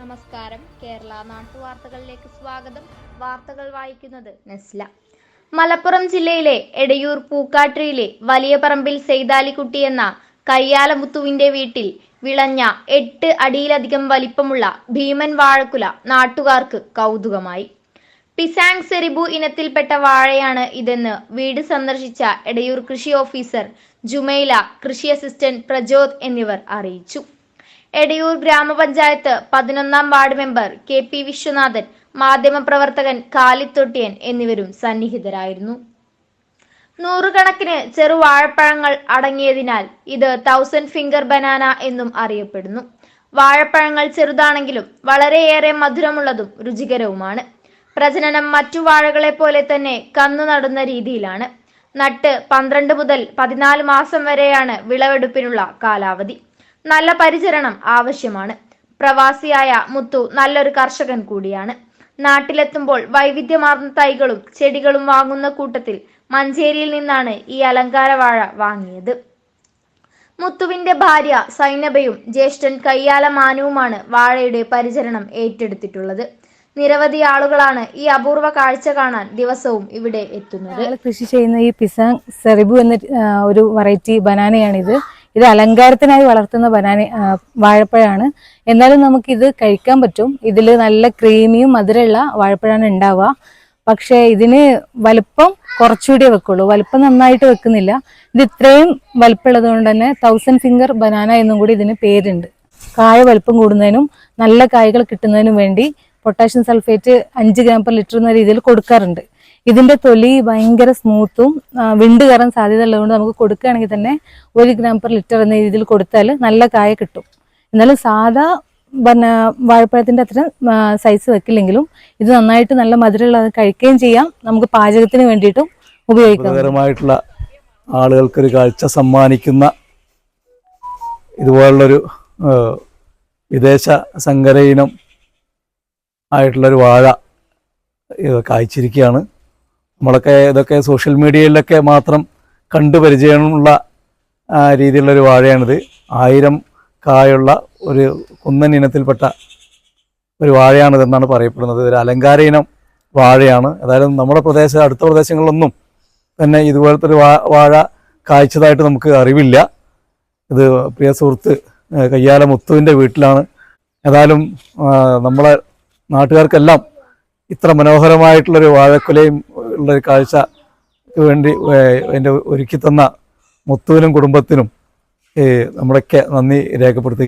നമസ്കാരം. കേരള നാട്ടുവാർത്തകളിലേക്ക് സ്വാഗതം. വാർത്തകൾ വായിക്കുന്നത് നെസ്ല. മലപ്പുറം ജില്ലയിലെ എടയൂർ പൂക്കാട്ടിയിലെ വലിയ പറമ്പിൽ സെയ്താലിക്കുട്ടി എന്ന കയ്യാലമുത്തുവിന്റെ വീട്ടിൽ വിളഞ്ഞ എട്ട് അടിയിലധികം വലിപ്പമുള്ള ഭീമൻ വാഴക്കുല നാട്ടുകാർക്ക് കൗതുകമായി. പിസാങ് സെറിബു ഇനത്തിൽപ്പെട്ട വാഴയാണ് ഇതെന്ന് വീട് സന്ദർശിച്ച എടയൂർ കൃഷി ഓഫീസർ ജുമൈല കൃഷി അസിസ്റ്റന്റ് പ്രജോദ് എന്നിവർ അറിയിച്ചു. എടയൂർ ഗ്രാമപഞ്ചായത്ത് പതിനൊന്നാം ward member K P Viswanathan മാധ്യമപ്രവർത്തകൻ കാലിത്തൊട്ടിയൻ എന്നിവരും സന്നിഹിതരായിരുന്നു. നൂറുകണക്കിന് ചെറുവാഴപ്പഴങ്ങൾ അടങ്ങിയതിനാൽ ഇത് തൗസൻഡ് ഫിംഗർ ബനാന എന്നും അറിയപ്പെടുന്നു. വാഴപ്പഴങ്ങൾ ചെറുതാണെങ്കിലും വളരെയേറെ മധുരമുള്ളതും രുചികരവുമാണ്. പ്രജനനം മറ്റു വാഴകളെ പോലെ തന്നെ കന്നു നടുന്ന രീതിയിലാണ്. നട്ട് പന്ത്രണ്ട് മുതൽ പതിനാല് മാസം വരെയാണ് വിളവെടുപ്പിനുള്ള കാലാവധി. നല്ല പരിചരണം ആവശ്യമാണ്. പ്രവാസിയായ മുത്തു നല്ലൊരു കർഷകൻ കൂടിയാണ്. നാട്ടിലെത്തുമ്പോൾ വൈവിധ്യമാർന്ന തൈകളും ചെടികളും വാങ്ങുന്ന കൂട്ടത്തിൽ മഞ്ചേരിയിൽ നിന്നാണ് ഈ അലങ്കാര വാഴ വാങ്ങിയത്. മുത്തുവിന്റെ ഭാര്യ സൈനബയും ജ്യേഷ്ഠൻ കയ്യാല മാനുവുമാണ് വാഴയുടെ പരിചരണം ഏറ്റെടുത്തിട്ടുള്ളത്. നിരവധി ആളുകളാണ് ഈ അപൂർവ കാഴ്ച കാണാൻ ദിവസവും ഇവിടെ എത്തുന്നത്. കൃഷി ചെയ്യുന്ന ഈ പിസാങ് സെറിബു എന്ന ഒരു വെറൈറ്റി ബനാനയാണിത്. ഇത് അലങ്കാരത്തിനായി വളർത്തുന്ന ബനാന വാഴപ്പഴമാണ് എന്നാലും നമുക്കിത് കഴിക്കാൻ പറ്റും. ഇതിൽ നല്ല ക്രീമിയും മധുരമുള്ള വാഴപ്പഴമാണ് ഉണ്ടാവുക. പക്ഷേ ഇതിന് വലുപ്പം കുറച്ചുകൂടിയേ വെക്കുള്ളൂ. വലുപ്പം നന്നായിട്ട് വെക്കുന്നില്ല. ഇത് ഇത്രയും വലുപ്പമുള്ളത് കൊണ്ട് തന്നെ തൗസൻഡ് ഫിംഗർ ബനാന എന്നും കൂടി ഇതിന് പേരുണ്ട്. കായ വലുപ്പം കൂടുന്നതിനും നല്ല കായകൾ കിട്ടുന്നതിനും വേണ്ടി പൊട്ടാഷ്യം സൾഫേറ്റ് അഞ്ച് ഗ്രാം പെർ ലിറ്റർ എന്ന രീതിയിൽ കൊടുക്കാറുണ്ട്. ഇതിന്റെ തൊലി ഭയങ്കര സ്മൂത്തും വിണ്ട് കയറാൻ സാധ്യത ഉള്ളതുകൊണ്ട് നമുക്ക് കൊടുക്കുകയാണെങ്കിൽ തന്നെ ഒരു ഗ്രാം പെർ ലിറ്റർ എന്ന രീതിയിൽ കൊടുത്താൽ നല്ല കായ കിട്ടും. എന്നാലും സാധാ പിന്നെ വാഴപ്പഴത്തിന്റെ അത്ര സൈസ് വെക്കില്ലെങ്കിലും ഇത് നന്നായിട്ട് നല്ല മധുരമുള്ളത് കഴിക്കുകയും ചെയ്യാം. നമുക്ക് പാചകത്തിന് വേണ്ടിയിട്ടും ഉപയോഗിക്കാം. ആളുകൾക്ക് ആളുകൾക്കൊരു കാഴ്ച സമ്മാനിക്കുന്ന ഇതുപോലുള്ളൊരു വിദേശ സങ്കര ഇനം ആയിട്ടുള്ളൊരു വാഴ കായ്ച്ചിരിക്കുകയാണ്. നമ്മളൊക്കെ ഇതൊക്കെ സോഷ്യൽ മീഡിയയിലൊക്കെ മാത്രം കണ്ടു പരിചയമുള്ള രീതിയിലുള്ളൊരു വാഴയാണിത്. ആയിരം കായുള്ള ഒരു കുന്നൻ ഇനത്തിൽപ്പെട്ട ഒരു വാഴയാണിതെന്നാണ് പറയപ്പെടുന്നത്. ഇതൊരു അലങ്കാര ഇനം വാഴയാണ്. ഏതായാലും നമ്മുടെ പ്രദേശ അടുത്ത പ്രദേശങ്ങളിലൊന്നും തന്നെ ഇതുപോലത്തെ ഒരു വാഴ കായ്ച്ചതായിട്ട് നമുക്ക് അറിവില്ല. ഇത് പ്രിയ സുഹൃത്ത് കയ്യാല മുത്തുവിന്റെ വീട്ടിലാണ്. ഏതായാലും നമ്മളെ നാട്ടുകാർക്കെല്ലാം ഇത്ര മനോഹരമായിട്ടുള്ളൊരു വാഴക്കുലയും ഉള്ളൊരു കാഴ്ച വേണ്ടി ഏഹ് എന്റെ ഒരുക്കി തന്ന മുത്തുവിനും കുടുംബത്തിനും നമ്മളൊക്കെ നന്ദി രേഖപ്പെടുത്തി.